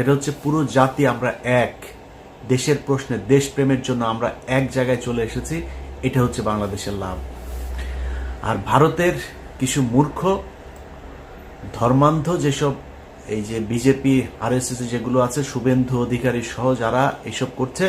সেটা হচ্ছে পুরো জাতি আমরা এক। দেশের প্রশ্নে দেশপ্রেমের জন্য আমরা এক জায়গায় চলে এসেছি, এটা হচ্ছে বাংলাদেশের লাভ। আর ভারতের কিছু মূর্খ, ধর্মান্ধ যেসব এই যে বিজেপি আরএসএস যেগুলো আছে, শুভেন্দু অধিকারী সহ যারা এইসব করছে,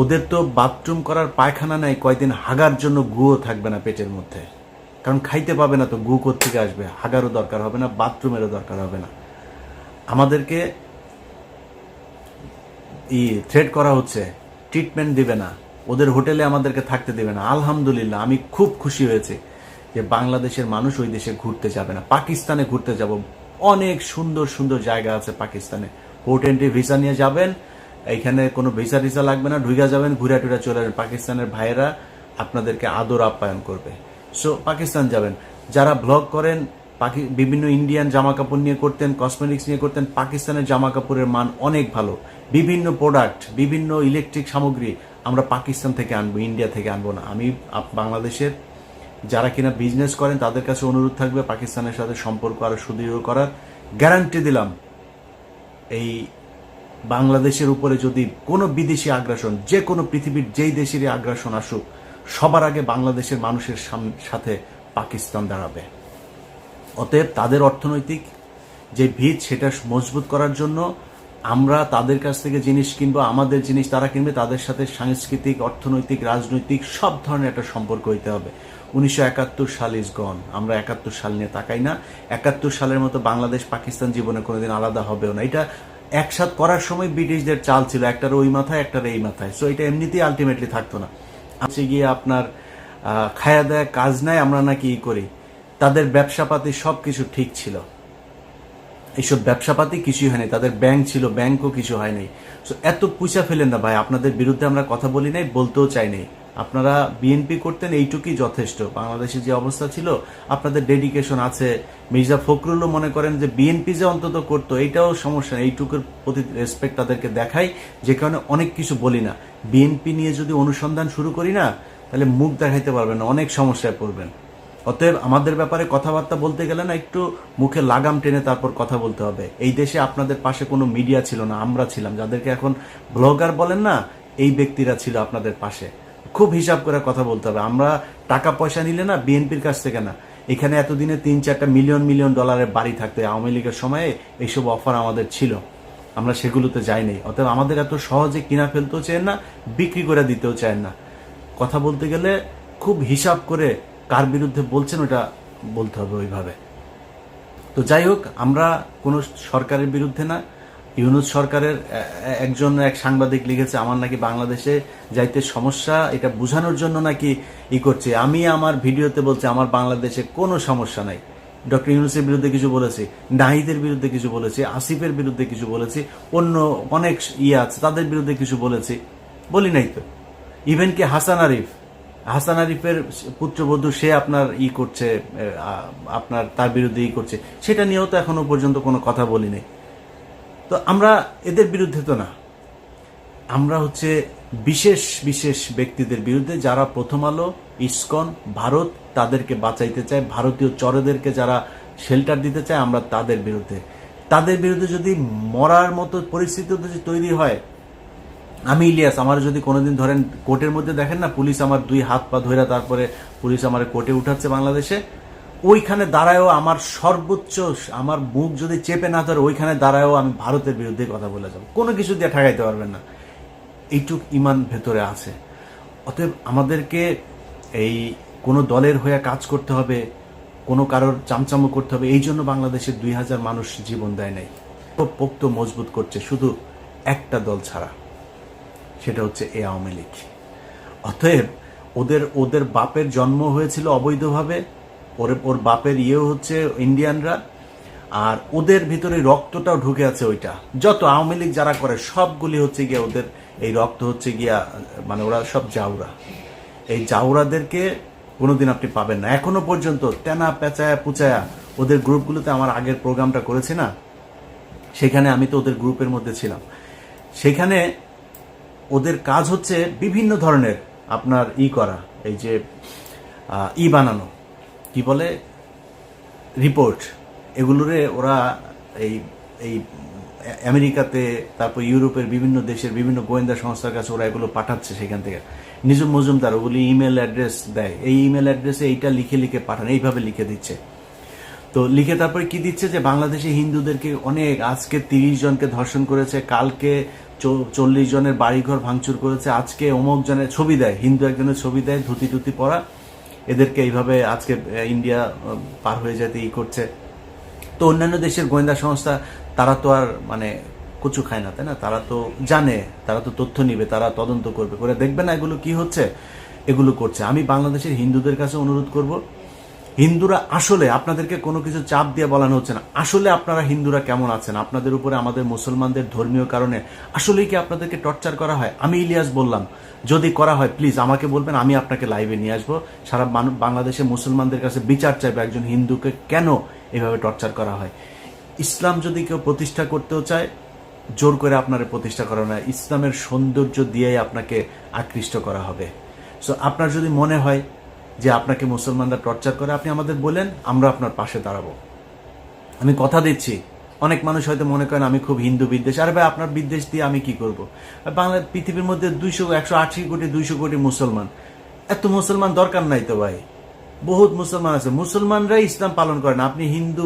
ওদের তো বাথরুম করার পায়খানা নাই, কয়দিন হাগার জন্য গুও থাকবে না পেটের মধ্যে। কারণ খাইতে পাবে না তো গু থেকে আসবে? হাগারও দরকার হবে না, বাথরুমেরও দরকার হবে না। আমাদেরকে ই থ্রেড করা হচ্ছে ট্রিটমেন্ট দিবে না। ওদের হোটেলে আমাদেরকে থাকতে দেবে না। আলহামদুলিল্লাহ, আমি খুব খুশি হয়েছে যে বাংলাদেশের মানুষ ওই দেশে ঘুরতে যাবে না। পাকিস্তানে ঘুরতে যাব। অনেক সুন্দর সুন্দর জায়গা আছে পাকিস্তানে। পোর্ট এন্ট্রি ভিসা নিয়ে যাবেন, এইখানে কোনো ভিসা টিসা লাগবে না ঢুকে যাবেন, ঘুরে টুরে চলে আসবেন। পাকিস্তানের ভাইয়েরা আপনাদেরকে আদর আপ্যায়ন করবে। সো পাকিস্তান যাবেন। যারা ব্লগ করেন বিভিন্ন ইন্ডিয়ান জামা কাপড় নিয়ে করতেন কসমেটিক্স নিয়ে করতেন, পাকিস্তানের জামা কাপড়ের মান অনেক ভালো। বিভিন্ন প্রোডাক্ট বিভিন্ন ইলেকট্রিক সামগ্রী আমরা পাকিস্তান থেকে আনব ইন্ডিয়া থেকে আনব না। আমি বাংলাদেশের যারা কিনা বিজনেস করেন, তাদের কাছে অনুরোধ থাকবে পাকিস্তানের সাথে সম্পর্ক আরও সুদৃঢ় করার। গ্যারান্টি দিলাম, এই বাংলাদেশের উপরে যদি কোনো বিদেশি আগ্রাসন যে কোনো পৃথিবীর যেই দেশেরই আগ্রাসন আসুক, সবার আগে বাংলাদেশের মানুষের সাথে পাকিস্তান দাঁড়াবে। অতএব তাদের অর্থনৈতিক যে ভিত সেটা মজবুত করার জন্য আমরা তাদের কাছ থেকে জিনিস কিনবো, আমাদের জিনিস তারা কিনবে, তাদের সাথে সাংস্কৃতিক, অর্থনৈতিক, রাজনৈতিক সব ধরনের একটা সম্পর্ক হইতে হবে। উনিশশো একাত্তর সাল ইজ গন আমরা একাত্তর সাল নিয়ে তাকাই না। একাত্তর সালের মতো বাংলাদেশ, পাকিস্তান জীবনে কোনোদিন আলাদা হবেও না। এটা একসাথ করার সময় ব্রিটিশদের চাল ছিল, একটার ওই মাথায়, একটার এই মাথায়। সো এটা এমনিতেই আলটিমেটলি থাকতো না। আছে গিয়ে আপনার খায়া দেয়া কাজ নাই, আমরা নাকি ই করি। তাদের ব্যবসাপাতি সব কিছু ঠিক ছিল। এইসব ব্যবসাপাতি কিছুই হয়নি, তাদের ব্যাংক ছিল ব্যাংকও কিছু হয়নি। সো এত পয়সা ফেলেন না ভাই, আপনাদের বিরুদ্ধে আমরা কথা বলি নাই, বলতেও চাই নাই। আপনারা বিএনপি করতেন, এইটুকুই যথেষ্ট। বাংলাদেশের যে অবস্থা ছিল, আপনাদের ডেডিকেশন আছে। মির্জা ফখরুলও মনে করেন যে বিএনপি যে অন্তত করতো, এইটাও সমস্যা নেই। এইটুকুর প্রতি রেসপেক্ট তাদেরকে দেখাই, যে কারণে অনেক কিছু বলি না। বিএনপি নিয়ে যদি অনুসন্ধান শুরু করি না, তাহলে মুখ দেখাইতে পারবেন না, অনেক সমস্যায় পড়বেন। অতএব আমাদের ব্যাপারে কথাবার্তা বলতে গেলে না একটু মুখে লাগাম টেনে তারপর কথা বলতে হবে। এই দেশে আপনাদের পাশে কোনো মিডিয়া ছিল না, আমরা ছিলাম। যাদেরকে এখন ব্লগার বলেন না, এই ব্যক্তিরা ছিল আপনাদের পাশে। খুব হিসাব করে কথা বলতে হবে। আমরা টাকা পয়সা নিলে না বিএনপির কাছ থেকে না। এখানে এতদিনে তিন চারটা মিলিয়ন মিলিয়ন ডলারের বাড়ি থাকতে। আওয়ামী লীগের সময়ে এইসব অফার আমাদের ছিল। আমরা সেগুলোতে যাইনি অতএব আমাদের এত সহজে কিনা ফেলতেও চায় না, বিক্রি করে দিতেও চায় না। কথা বলতে গেলে খুব হিসাব করে কার বিরুদ্ধে বলছেন ওটা বলতে হবে ওইভাবে। তো যাই হোক, আমরা কোনো সরকারের বিরুদ্ধে না, ইউনুস সরকারের একজন এক সাংবাদিক লিখেছে, আমার নাকি বাংলাদেশে যাইতে সমস্যা, এটা বোঝানোর জন্য নাকি ই করছে। আমি আমার ভিডিওতে বলছি, আমার বাংলাদেশে কোনো সমস্যা নাই। ডক্টর ইউনুসের বিরুদ্ধে কিছু বলেছি, নাহিদের বিরুদ্ধে কিছু বলেছি, আসিফের বিরুদ্ধে কিছু বলেছি, অন্য অনেক ইয়ে আছে, তাদের বিরুদ্ধে কিছু বলেছি। বলি নাই তো। ইভেন কি হাসান আরিফ হাসান আরিফের পুত্রবধূ, সে আপনার ই করছে আপনার তার বিরুদ্ধে ই করছে। সেটা নিয়েও তো এখনও পর্যন্ত কোনো কথা বলি নাই তো আমরা এদের বিরুদ্ধে তো না। আমরা হচ্ছে বিশেষ বিশেষ ব্যক্তিদের বিরুদ্ধে যারা প্রথম আলো, ইস্কন, ভারত তাদেরকে বাঁচাইতে চায়, ভারতীয় চরেদেরকে যারা শেল্টার দিতে চায়, আমরা তাদের বিরুদ্ধে। তাদের বিরুদ্ধে যদি মরার মতো পরিস্থিতি তৈরি হয় আমি ইলিয়াস, আমার যদি কোনোদিন ধরেন কোর্টের মধ্যে দেখেন না, পুলিশ আমার দুই হাত পা ধরে তারপরে পুলিশ আমার কোর্টে উঠাচ্ছে বাংলাদেশে, ওইখানে দাঁড়ায়ও আমার সর্বোচ্চ, আমার মুখ যদি চেপে না ধরে, ওইখানে দাঁড়ায়ও আমি ভারতের বিরুদ্ধে কথা বলে যাব। কোনো কিছু দিয়ে ঠেকাইতে পারবেন না। এইটুক ইমান ভেতরে আছে। অতএব আমাদেরকে এই কোনো দলের হয়ে কাজ করতে হবে, কোনো কারোর চামচামো করতে হবে, এই জন্য বাংলাদেশের দুই হাজার মানুষ জীবন দেয় নাই। পোক্ত মজবুত করছে, শুধু একটা দল ছাড়া। সেটা হচ্ছে এ আওয়ামী লীগ। অতএব ওদের ওদের বাপের জন্ম হয়েছিল অবৈধভাবে, ওর ওর বাপের ইয়েও হচ্ছে ইন্ডিয়ানরা, আর ওদের ভিতরে রক্তটাও ঢুকে আছে ওইটা। যত আওয়ামী লীগ যারা করে, সবগুলি হচ্ছে গিয়া ওদের, এই রক্ত হচ্ছে গিয়া মানে ওরা সব জাউরা। এই জাউরাদেরকে কোনোদিন আপনি পাবেন না। এখনও পর্যন্ত তেনা পেঁচায়া পুচায়া ওদের গ্রুপগুলোতে আমার আগের প্রোগ্রামটা করেছি না? সেখানে আমি তো ওদের গ্রুপের মধ্যে ছিলাম। সেখানে ওদের কাজ হচ্ছে বিভিন্ন ধরনের আপনার ই করা, এই যে ই বানানো। কি বলে? রিপোর্ট এগুলোরে ওরা এই এই আমেরিকাতে, তারপর ইউরোপের বিভিন্ন দেশের বিভিন্ন গোয়েন্দা সংস্থার কাছে ওরা এগুলো পাঠাচ্ছে সেখান থেকে। নিজম মজুমদার ওগুলি ইমেল অ্যাড্রেস দেয়। এই ইমেল অ্যাড্রেসে এইটা লিখে লিখে পাঠান, এইভাবে লিখে দিচ্ছে। তো লিখে তারপরে কি দিচ্ছে যে, বাংলাদেশে হিন্দুদেরকে অনেক, আজকে তিরিশ জনকে ধর্ষণ করেছে, কালকে চল্লিশ জনের বাড়িঘর ভাঙচুর করেছে। আজকে অমুক জনের ছবি দেয়, হিন্দু একজনের ছবি দেয়, ধুতি টুতি পরা। এদেরকে এইভাবে আজকে ইন্ডিয়া পার হয়ে যেতে ই করছে। তো অন্যান্য দেশের গোয়েন্দা সংস্থা, তারা তো আর মানে কচু খায় না, তাই না? তারা তো জানে, তারা তো তথ্য নিবে, তারা তদন্ত করবে। করে দেখবে না এগুলো কি হচ্ছে? এগুলো করছে। আমি বাংলাদেশের হিন্দুদের কাছে অনুরোধ করব হিন্দুরা আসলে আপনাদেরকে কোনো কিছু চাপ দিয়ে বলানো হচ্ছে না। আসলে আপনারা হিন্দুরা কেমন আছেন? আপনাদের উপরে আমাদের মুসলমানদের ধর্মীয় কারণে আসলেই কি আপনাদেরকে টর্চার করা হয়? আমি ইলিয়াস বললাম, যদি করা হয়, প্লিজ আমাকে বলবেন, আমি আপনাকে লাইভে নিয়ে আসব। সারা বাংলাদেশের মুসলমানদের কাছে বিচার চাইবে একজন হিন্দুকে কেন এভাবে টর্চার করা হয়? ইসলাম যদি কেউ প্রতিষ্ঠা করতেও চায়, জোর করে আপনার প্রতিষ্ঠা করা না ইসলামের সৌন্দর্য দিয়েই আপনাকে আকৃষ্ট করা হবে। সো আপনার যদি মনে হয় যে আপনাকে মুসলমানরা টর্চার করে, আপনি আমাদের বলেন, আমরা আপনার পাশে দাঁড়াবো। আমি কথা দিচ্ছি। অনেক মানুষ হয়তো মনে করেন আমি খুব হিন্দু বিদ্বেষ। আরে ভাই, আপনার বিদ্বেষ দিয়ে আমি কি করব? বাংলা পৃথিবীর মধ্যে দুইশো, একশো কোটি, দুইশো কোটি মুসলমান। এত মুসলমান দরকার নাই তো ভাই। বহুত মুসলমান আছে। মুসলমানরাই ইসলাম পালন করেন আপনি হিন্দু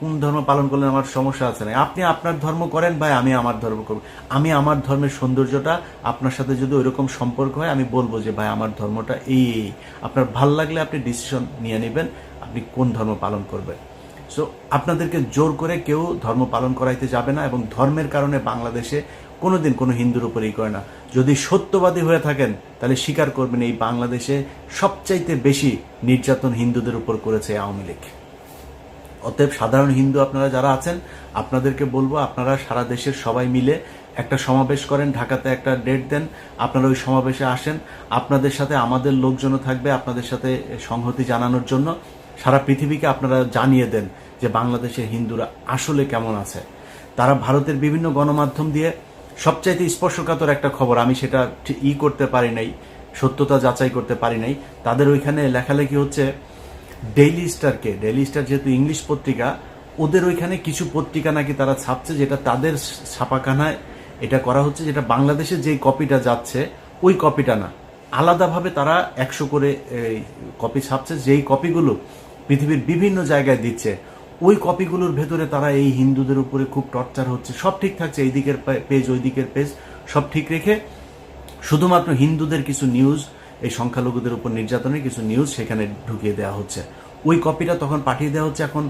কোন ধর্ম পালন করলেন আমার সমস্যা আছে না। আপনি আপনার ধর্ম করেন, ভাই, আমি আমার ধর্ম করব। আমি আমার ধর্মের সৌন্দর্যটা আপনার সাথে যদি ওইরকম সম্পর্ক হয়, আমি বলব যে, ভাই, আমার ধর্মটা এই। আপনার ভালো লাগলে আপনি ডিসিশন নিয়ে নেবেন, আপনি কোন ধর্ম পালন করবেন। সো আপনাদেরকে জোর করে কেউ ধর্ম পালন করাইতে যাবে না এবং ধর্মের কারণে বাংলাদেশে কোনোদিন কোনো হিন্দুর উপরেই করে না। যদি সত্যবাদী হয়ে থাকেন, তাহলে স্বীকার করবেন এই বাংলাদেশে সবচাইতে বেশি নির্যাতন হিন্দুদের উপর করেছে আওয়ামী লীগ। অতএব সাধারণ হিন্দু আপনারা যারা আছেন, আপনাদেরকে বলব, আপনারা সারা দেশের সবাই মিলে একটা সমাবেশ করেন, ঢাকাতে একটা ডেট দেন, আপনারা ওই সমাবেশে আসেন। আপনাদের সাথে আমাদের লোকজনও থাকবে, আপনাদের সাথে সংহতি জানানোর জন্য। সারা পৃথিবীকে আপনারা জানিয়ে দেন যে বাংলাদেশের হিন্দুরা আসলে কেমন আছে। তারা ভারতের বিভিন্ন গণমাধ্যম দিয়ে সবচাইতে স্পর্শকাতর একটা খবর, আমি সেটা ই করতে পারি নাই, সত্যতা যাচাই করতে পারি নাই, তাদের ওইখানে লেখালেখি হচ্ছে ডেইলি স্টারকে ডেইলি স্টার যেহেতু ইংলিশ পত্রিকা, ওদের ওইখানে কিছু পত্রিকা নাকি তারা ছাপছে যেটা তাদের ছাপাখানায় এটা করা হচ্ছে, যেটা বাংলাদেশে যেই কপিটা যাচ্ছে, ওই কপিটা না। আলাদাভাবে তারা একশো করে কপি ছাপছে, যেই কপিগুলো পৃথিবীর বিভিন্ন জায়গায় দিচ্ছে। ওই কপিগুলোর ভেতরে তারা এই হিন্দুদের উপরে খুব টর্চার হচ্ছে। সব ঠিক থাকছে, এই দিকের পেজ ওই দিকের পেজ সব ঠিক রেখে শুধুমাত্র হিন্দুদের কিছু নিউজ এই সংখ্যালঘুদের উপর নির্যাতনের কিছু নিউজ সেখানে ঢুকিয়ে দেওয়া হচ্ছে। ওই কপিটা তখন পাঠিয়ে দেওয়া হচ্ছে এখন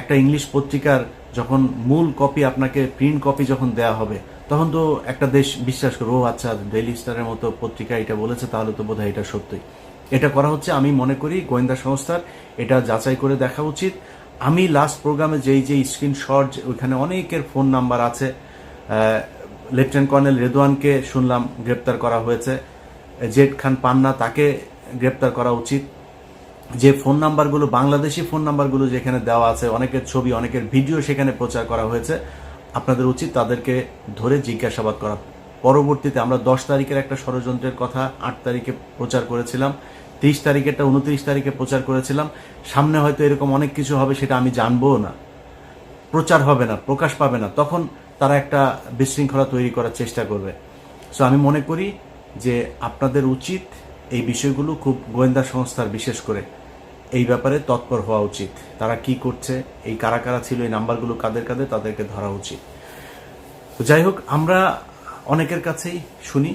একটা ইংলিশ পত্রিকার যখন মূল কপি আপনাকে প্রিন্ট কপি যখন দেওয়া হবে, তখন তো একটা দেশ বিশ্বাস করবে, ও আচ্ছা ডেইলি স্টারের মতো পত্রিকা এটা বলেছে, তাহলে তো বোধহয় এটা সত্যই এটা করা হচ্ছে, আমি মনে করি, গোয়েন্দা সংস্থার এটা যাচাই করে দেখা উচিত। আমি লাস্ট প্রোগ্রামে যেই যে স্ক্রিনশট ওইখানে অনেকের ফোন নাম্বার আছে লেফটেন্যান্ট কর্নেল রেদওয়ানকে শুনলাম, গ্রেপ্তার করা হয়েছে। জেড খান পান্না তাকে গ্রেপ্তার করা উচিত। যে ফোন নাম্বারগুলো বাংলাদেশি ফোন নাম্বারগুলো যেখানে দেওয়া আছে, অনেকের ছবি, অনেকের ভিডিও সেখানে প্রচার করা হয়েছে, আপনাদের উচিত তাদেরকে ধরে জিজ্ঞাসাবাদ করা। পরবর্তীতে আমরা দশ তারিখের একটা ষড়যন্ত্রের কথা আট তারিখে প্রচার করেছিলাম তিরিশ তারিখেরটা উনত্রিশ তারিখে প্রচার করেছিলাম। সামনে হয়তো এরকম অনেক কিছু হবে সেটা আমি জানবও না। প্রচার হবে না, প্রকাশ পাবে না। তখন তারা একটা বিশৃঙ্খলা তৈরি করার চেষ্টা করবে। সো আমি মনে করি যে আপনাদের উচিত এই বিষয়গুলো খুব গোয়েন্দা সংস্থার বিশেষ করে এই ব্যাপারে তৎপর হওয়া উচিত। তারা কি করছে, এই কারা কারা ছিল, এই নাম্বারগুলো কাদের কাদের, তাদেরকে ধরা উচিত। যাই হোক, আমরা অনেকের কাছেই শুনি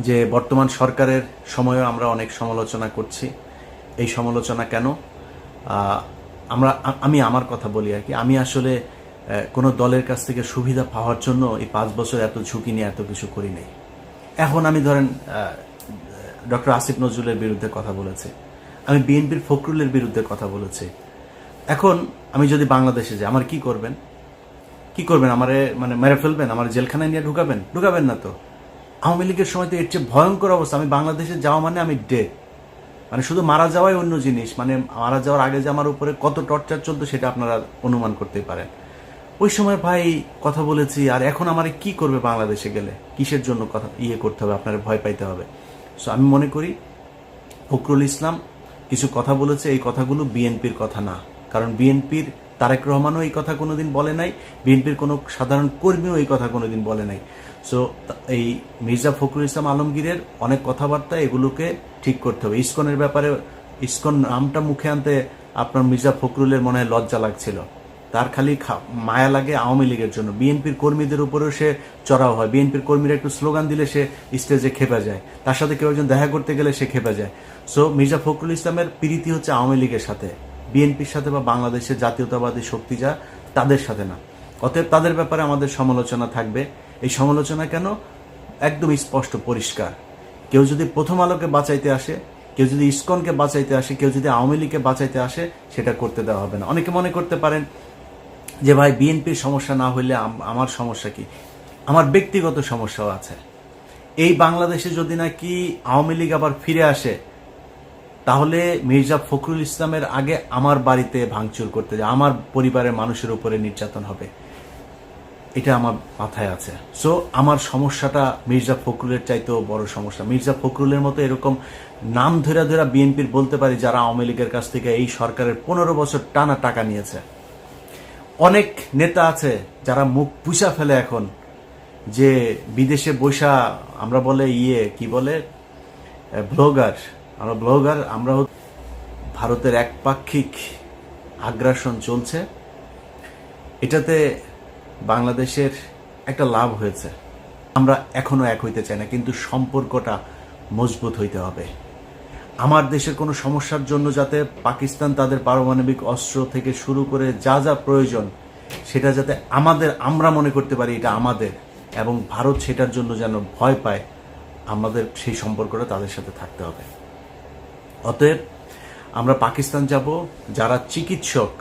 যে বর্তমান সরকারের সময়ও আমরা অনেক সমালোচনা করছি। এই সমালোচনা কেন? আমরা, আমি আমার কথা বলি আর কি। আমি আসলে কোনো দলের কাছ থেকে সুবিধা পাওয়ার জন্য এই পাঁচ বছর এত ঝুঁকি নিয়ে এত কিছু করি নাই। এখন আমি ধরেন ডক্টর আসিফ নজরুলের বিরুদ্ধে কথা বলেছি। আমি বিএনপির ফখরুলের বিরুদ্ধে কথা বলেছি। এখন আমি যদি বাংলাদেশে যাই, আমার কি করবেন? কি করবেন? আমারে মানে মেরে ফেলবেন? আমার জেলখানায় নিয়ে ঢুকাবেন? ঢুকাবেন না তো? আওয়ামী লীগের সময় তো এর চেয়ে ভয়ঙ্কর অবস্থা। আমি বাংলাদেশে যাওয়া মানে আমি ডে মানে শুধু মারা যাওয়াই অন্য জিনিস। মানে মারা যাওয়ার আগে যে আমার উপরে কত টর্চার চলতো সেটা আপনারা অনুমান করতেই পারেন। ওই সময় ভাই কথা বলেছি, আর এখন আমার কি করবে বাংলাদেশে গেলে? কিসের জন্য কথা ইয়ে করতে হবে? আপনার ভয় পাইতে হবে। সো আমি মনে করি ফখরুল ইসলাম কিছু কথা বলেছে। এই কথাগুলো বিএনপির কথা না। কারণ বিএনপির তারেক রহমানও এই কথা কোনোদিন বলে নাই, বিএনপির কোনো সাধারণ কর্মীও এই কথা কোনোদিন বলে নাই। সো এই মির্জা ফখরুল ইসলাম আলমগীরের অনেক কথাবার্তা এগুলোকে ঠিক করতে হবে। ইস্কনের ব্যাপারে, ইস্কন নামটা মুখে আনতে আপনার মির্জা ফখরুলের মনে হয় লজ্জা লাগছিল। তার খালি মায়া লাগে আওয়ামী লীগের জন্য। বিএনপির কর্মীদের উপরেও সে চড়াও হয়। বিএনপির কর্মীরা একটু স্লোগান দিলে সে স্টেজে খেপে যায়। তার সাথে কেউ একজন দেখা করতে গেলে সে খেপে যায়। সো মির্জা ফখরুল ইসলামের প্রীতি হচ্ছে আওয়ামী লীগের সাথে। বিএনপির সাথে বা বাংলাদেশের জাতীয়তাবাদী শক্তি যা, তাদের সাথে না। অতএব তাদের ব্যাপারে আমাদের সমালোচনা থাকবে। এই সমালোচনা কেন? একদম স্পষ্ট, পরিষ্কার। কেউ যদি প্রথম আলোকে বাঁচাইতে আসে, কেউ যদি ইসকনকে বাঁচাইতে আসে, কেউ যদি আওয়ামী লীগকে বাঁচাইতে আসে, সেটা করতে দেওয়া হবে না। অনেকে মনে করতে পারেন যে, ভাই, বিএনপির সমস্যা না হইলে আমার সমস্যা কি? আমার ব্যক্তিগত সমস্যাও আছে। এই বাংলাদেশে যদি নাকি আওয়ামী লীগ আবার ফিরে আসে তাহলে মির্জা ফখরুল ইসলামের আগে আমার বাড়িতে ভাঙচুর করতে যায়, আমার পরিবারের মানুষের উপরে নির্যাতন হবে। এটা আমার মাথায় আছে। সো আমার সমস্যাটা মির্জা ফখরুলের চাইতেও বড় সমস্যা। মির্জা ফখরুলের মতো এরকম নাম ধরে ধরে বিএনপির বলতে পারি যারা আওয়ামী লীগের কাছ থেকে এই সরকারের পনেরো বছর টানা টাকা নিয়েছে। অনেক নেতা আছে যারা মুখ পুষা ফেলে এখন যে বিদেশে বৈশা আমরা বলে ইয়ে কি বলে ব্লগার আমরা ব্লগার আমরা হচ্ছে ভারতের একপাক্ষিক আগ্রাসন চলছে। এটাতে বাংলাদেশের একটা লাভ হয়েছে। আমরা এখনও এক হইতে চাই না, কিন্তু সম্পর্কটা মজবুত হইতে হবে। আমার দেশের কোনো সমস্যার জন্য যাতে পাকিস্তান তাদের পারমাণবিক অস্ত্র থেকে শুরু করে যা যা প্রয়োজন, সেটা যাতে আমাদের, আমরা মনে করতে পারি এটা আমাদের, এবং ভারত সেটার জন্য যেন ভয় পায়, আমাদের সেই সম্পর্কটা তাদের সাথে থাকতে হবে। অতএব আমরা পাকিস্তান যাব। যারা চিকিৎসক,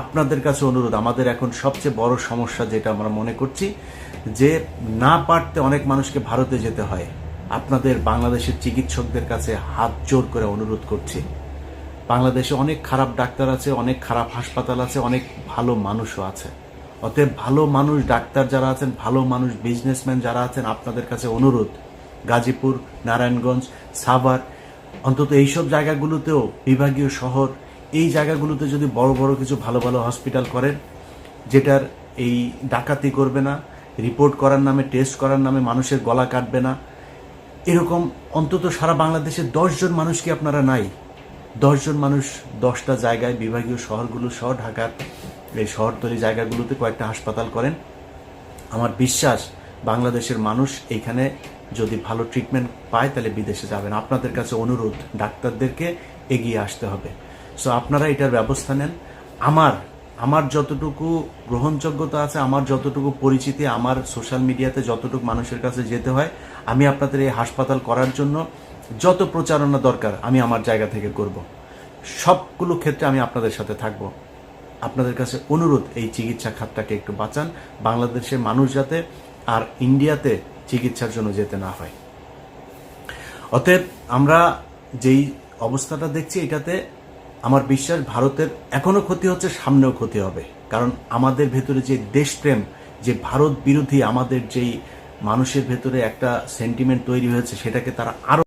আপনাদের কাছে অনুরোধ, আমাদের এখন সবচেয়ে বড় সমস্যা যেটা আমরা মনে করছি, যে না পারতে অনেক মানুষকে ভারতে যেতে হয়। আপনাদের বাংলাদেশের চিকিৎসকদের কাছে হাত জোর করে অনুরোধ করছি। বাংলাদেশে অনেক খারাপ ডাক্তার আছে, অনেক খারাপ হাসপাতাল আছে, অনেক ভালো মানুষও আছে। অতএব ভালো মানুষ ডাক্তার যারা আছেন, ভালো মানুষ বিজনেসম্যান যারা আছেন, আপনাদের কাছে অনুরোধ। গাজীপুর, নারায়ণগঞ্জ, সাভার অন্তত এইসব জায়গাগুলোতেও বিভাগীয় শহর, এই জায়গাগুলোতে যদি বড় বড় কিছু ভালো ভালো হসপিটাল করেন, যেটার এই ডাকাতি করবে না, রিপোর্ট করার নামে, টেস্ট করার নামে মানুষের গলা কাটবে না, এরকম অন্তত সারা বাংলাদেশে দশজন মানুষ কি আপনারা নাই? দশজন মানুষ দশটা জায়গায় বিভাগীয় শহরগুলো সহ ঢাকার এই শহরতলি জায়গাগুলোতে কয়েকটা হাসপাতাল করেন। আমার বিশ্বাস বাংলাদেশের মানুষ এইখানে যদি ভালো ট্রিটমেন্ট পায়, তাহলে বিদেশে যাবেন। আপনাদের কাছে অনুরোধ, ডাক্তারদেরকে এগিয়ে আসতে হবে। সো আপনারা এটার ব্যবস্থা নেন। আমার আমার যতটুকু গ্রহণযোগ্যতা আছে, আমার যতটুকু পরিচিতি, আমার সোশ্যাল মিডিয়াতে যতটুকু মানুষের কাছে যেতে হয়, আমি আপনাদের এই হাসপাতাল করার জন্য যত প্রচারণা দরকার, আমি আমার জায়গা থেকে করব। সবগুলো ক্ষেত্রে আমি আপনাদের সাথে থাকব। আপনাদের কাছে অনুরোধ, এই চিকিৎসা খাতটাকে একটু বাঁচান। বাংলাদেশের মানুষ যাতে আর ইন্ডিয়াতে চিকিৎসার জন্য যেতে না হয়। অতএব আমরা যেই অবস্থাটা দেখছি, এটাতে আমার বিশ্বাস ভারতের এখনও ক্ষতি হচ্ছে, সামনেও ক্ষতি হবে। কারণ আমাদের ভেতরে যে দেশপ্রেম, যে ভারত বিরোধী আমাদের যেই মানুষের ভেতরে একটা সেন্টিমেন্ট তৈরি হয়েছে, সেটাকে তারা আরও